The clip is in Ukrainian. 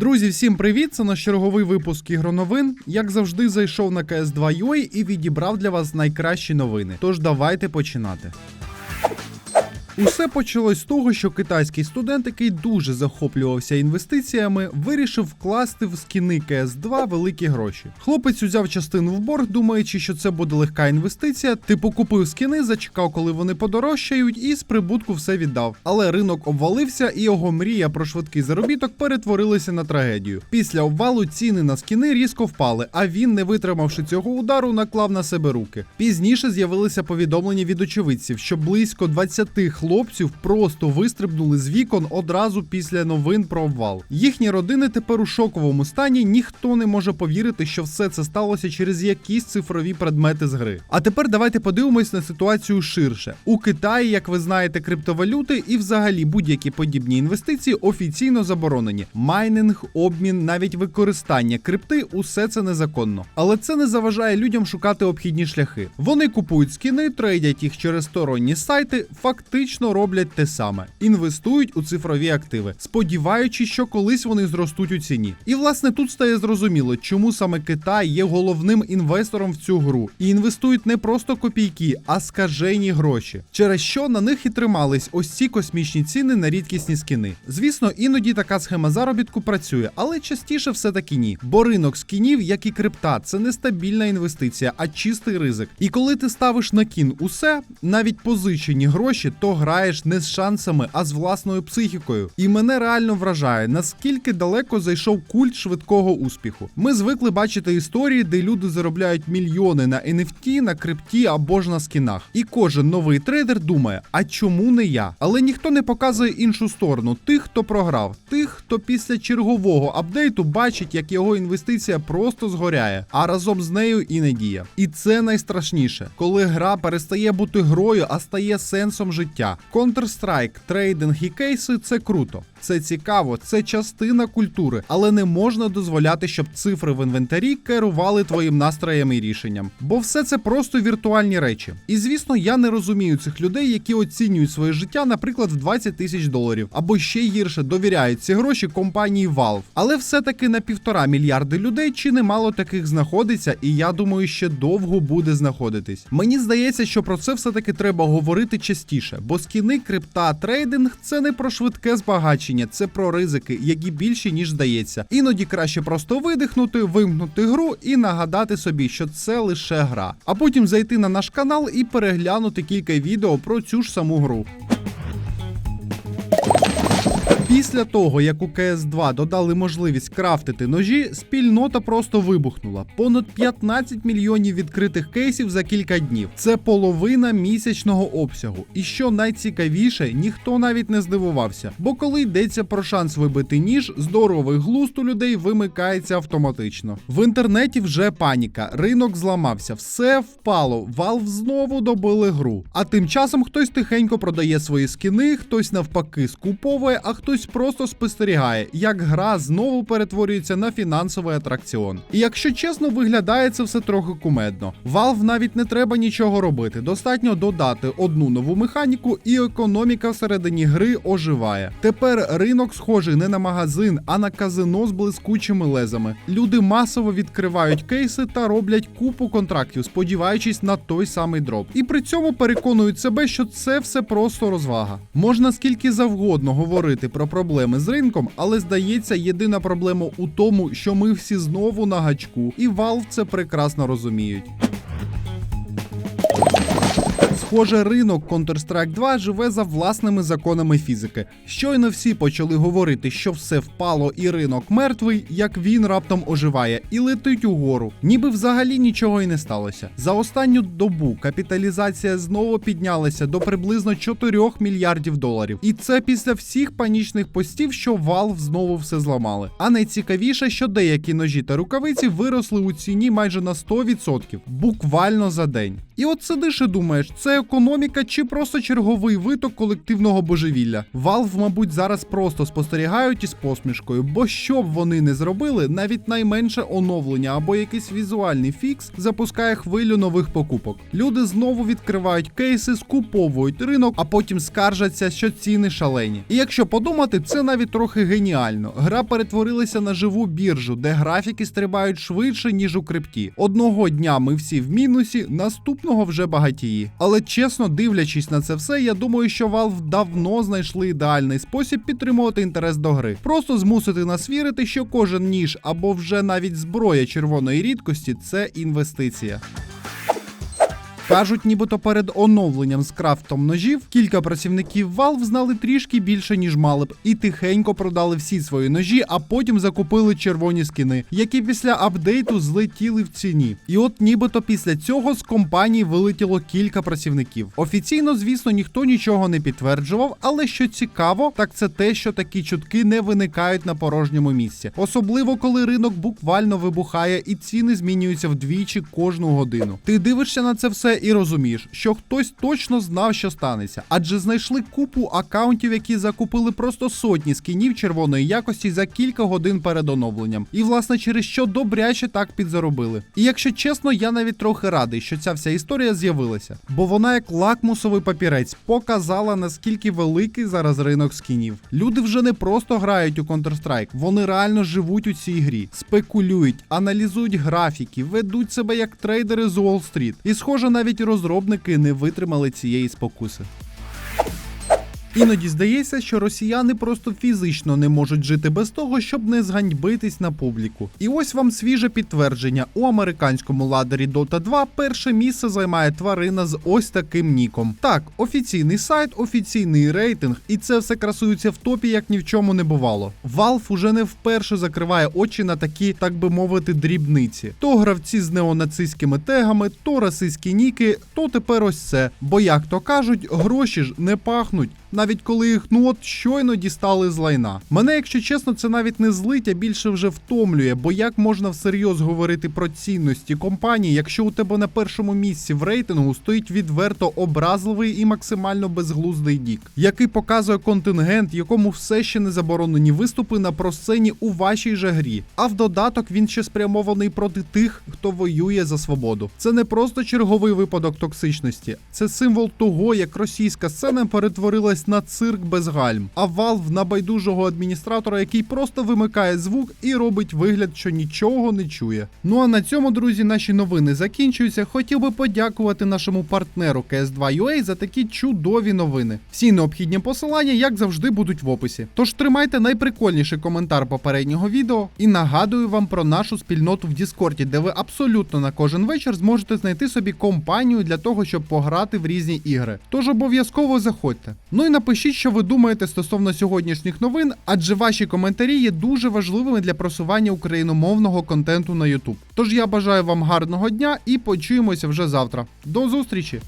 Друзі, всім привіт! Це наш черговий випуск ігроновин. Як завжди, зайшов на КС2.ua і відібрав для вас найкращі новини. Тож давайте починати. Усе почалось з того, що китайський студент, який дуже захоплювався інвестиціями, вирішив вкласти в скіни CS2 великі гроші. Хлопець узяв частину в борг, думаючи, що це буде легка інвестиція. Типу купив скіни, зачекав, коли вони подорожчають, і з прибутку все віддав. Але ринок обвалився, і його мрія про швидкий заробіток перетворилася на трагедію. Після обвалу ціни на скіни різко впали, а він, не витримавши цього удару, наклав на себе руки. Пізніше з'явилися повідомлення від очевидців, що близько 20 хлопців просто вистрибнули з вікон одразу після новин про обвал. Їхні родини тепер у шоковому стані. Ніхто не може повірити, що все це сталося через якісь цифрові предмети з гри. А тепер давайте подивимось на ситуацію ширше. У Китаї, як ви знаєте, криптовалюти і взагалі будь-які подібні інвестиції офіційно заборонені. Майнинг, обмін, навіть використання крипти усе це незаконно. Але це не заважає людям шукати обхідні шляхи. Вони купують скіни, трейдять їх через сторонні сайти, фактично роблять те саме: інвестують у цифрові активи, сподіваючись, що колись вони зростуть у ціні. І власне тут стає зрозуміло, чому саме Китай є головним інвестором в цю гру і інвестують не просто копійки, а скажені гроші, через що на них і тримались ось ці космічні ціни на рідкісні скіни. Звісно, іноді така схема заробітку працює, але частіше все таки ні. Бо ринок скінів, як і крипта, це не стабільна інвестиція, а чистий ризик. І коли ти ставиш на кін усе, навіть позичені гроші, то граєш не з шансами, а з власною психікою. І мене реально вражає, наскільки далеко зайшов культ швидкого успіху. Ми звикли бачити історії, де люди заробляють мільйони на NFT, на крипті або ж на скінах. І кожен новий трейдер думає, а чому не я? Але ніхто не показує іншу сторону тих, хто програв, тих, хто після чергового апдейту бачить, як його інвестиція просто згоряє, а разом з нею і надія. І це найстрашніше, коли гра перестає бути грою, а стає сенсом життя. Counter-Strike, трейдинг і кейси це круто. Це цікаво, це частина культури, але не можна дозволяти, щоб цифри в інвентарі керували твоїм настроєм і рішенням. Бо все це просто віртуальні речі. І звісно, я не розумію цих людей, які оцінюють своє життя, наприклад, в 20 тисяч доларів, або ще гірше довіряють ці гроші компанії Valve. Але все-таки на півтора мільярди людей чи немало таких знаходиться, і я думаю, ще довго буде знаходитись. Мені здається, що про це все-таки треба говорити частіше, бо скіни, крипта, трейдинг це не про швидке збагачення це про ризики, які більші ніж здається. Іноді краще просто видихнути, вимкнути гру і нагадати собі, що це лише гра. А потім зайти на наш канал і переглянути кілька відео про цю ж саму гру. Після того, як у CS2 додали можливість крафтити ножі, спільнота просто вибухнула. Понад 15 мільйонів відкритих кейсів за кілька днів. Це половина місячного обсягу. І що найцікавіше, ніхто навіть не здивувався. Бо коли йдеться про шанс вибити ніж, здоровий глузд у людей вимикається автоматично. В інтернеті вже паніка, ринок зламався, все впало. Valve знову добили гру. А тим часом хтось тихенько продає свої скіни, хтось навпаки скуповує, а хтось просто спостерігає, як гра знову перетворюється на фінансовий атракціон. І якщо чесно, виглядає це все трохи кумедно. Valve навіть не треба нічого робити. Достатньо додати одну нову механіку, і економіка всередині гри оживає. Тепер ринок схожий не на магазин, а на казино з блискучими лезами. Люди масово відкривають кейси та роблять купу контрактів, сподіваючись на той самий дроп. І при цьому переконують себе, що це все просто розвага. Можна скільки завгодно говорити про проблеми з ринком, але здається, єдина проблема у тому, що ми всі знову на гачку, і Valve це прекрасно розуміють. Схоже, ринок Counter-Strike 2 живе за власними законами фізики. Щойно всі почали говорити, що все впало і ринок мертвий, як він раптом оживає і летить угору. Ніби взагалі нічого і не сталося. За останню добу капіталізація знову піднялася до приблизно 4 мільярдів доларів. І це після всіх панічних постів, що Valve знову все зламали. А найцікавіше, що деякі ножі та рукавиці виросли у ціні майже на 100%, буквально за день. І от сидиш і думаєш, це економіка чи просто черговий виток колективного божевілля. Valve, мабуть, зараз просто спостерігають із посмішкою, бо що б вони не зробили, навіть найменше оновлення або якийсь візуальний фікс запускає хвилю нових покупок. Люди знову відкривають кейси, скуповують ринок, а потім скаржаться, що ціни шалені. І якщо подумати, це навіть трохи геніально. Гра перетворилася на живу біржу, де графіки стрибають швидше, ніж у крипті. Одного дня ми всі в мінусі, наступного вже багатії. Але чесно, дивлячись на це все, я думаю, що Valve давно знайшли ідеальний спосіб підтримувати інтерес до гри. Просто змусити нас вірити, що кожен ніж або вже навіть зброя червоної рідкості це інвестиція. Кажуть, нібито перед оновленням з крафтом ножів кілька працівників Valve знали трішки більше, ніж мали б, і тихенько продали всі свої ножі, а потім закупили червоні скини, які після апдейту злетіли в ціні. І от нібито після цього з компанії вилетіло кілька працівників. Офіційно, звісно, ніхто нічого не підтверджував, але що цікаво, так це те, що такі чутки не виникають на порожньому місці, особливо коли ринок буквально вибухає і ціни змінюються вдвічі кожну годину. Ти дивишся на це все і розумієш, що хтось точно знав, що станеться, адже знайшли купу акаунтів, які закупили просто сотні скінів червоної якості за кілька годин перед оновленням. І власне через що добряче так підзаробили. І якщо чесно, я навіть трохи радий, що ця вся історія з'явилася, бо вона як лакмусовий папірець показала наскільки великий зараз ринок скінів. Люди вже не просто грають у Counter-Strike, вони реально живуть у цій грі, спекулюють, аналізують графіки, ведуть себе як трейдери з Уолл-стріт. І схоже, навіть розробники не витримали цієї спокуси. Іноді здається, що росіяни просто фізично не можуть жити без того, щоб не зганьбитись на публіку. І ось вам свіже підтвердження: у американському ладері Dota 2 перше місце займає тварина з ось таким ніком. Так, офіційний сайт, офіційний рейтинг, і це все красується в топі, як ні в чому не бувало. Valve уже не вперше закриває очі на такі, так би мовити, дрібниці. То гравці з неонацистськими тегами, то расистські ніки, то тепер ось це. Бо як то кажуть, гроші ж не пахнуть навіть коли їх ну от щойно дістали з лайна. Мене, якщо чесно, це навіть не злить, а більше вже втомлює, бо як можна всерйоз говорити про цінності компанії, якщо у тебе на першому місці в рейтингу стоїть відверто образливий і максимально безглуздий дік, який показує контингент, якому все ще не заборонені виступи на просцені у вашій же грі. А в додаток він ще спрямований проти тих, хто воює за свободу. Це не просто черговий випадок токсичності, це символ того, як російська сцена перетворилась на цирк без гальм, а Valve на байдужого адміністратора, який просто вимикає звук і робить вигляд, що нічого не чує. Ну а на цьому, друзі, наші новини закінчуються. Хотів би подякувати нашому партнеру CS2UA за такі чудові новини. Всі необхідні посилання, як завжди, будуть в описі. Тож тримайте найприкольніший коментар попереднього відео і нагадую вам про нашу спільноту в Діскорді, де ви абсолютно на кожен вечір зможете знайти собі компанію для того, щоб пограти в різні ігри. Тож обов'язково заходьте. Ну напишіть, що ви думаєте стосовно сьогоднішніх новин, адже ваші коментарі є дуже важливими для просування україномовного контенту на YouTube. Тож я бажаю вам гарного дня і почуємося вже завтра. До зустрічі!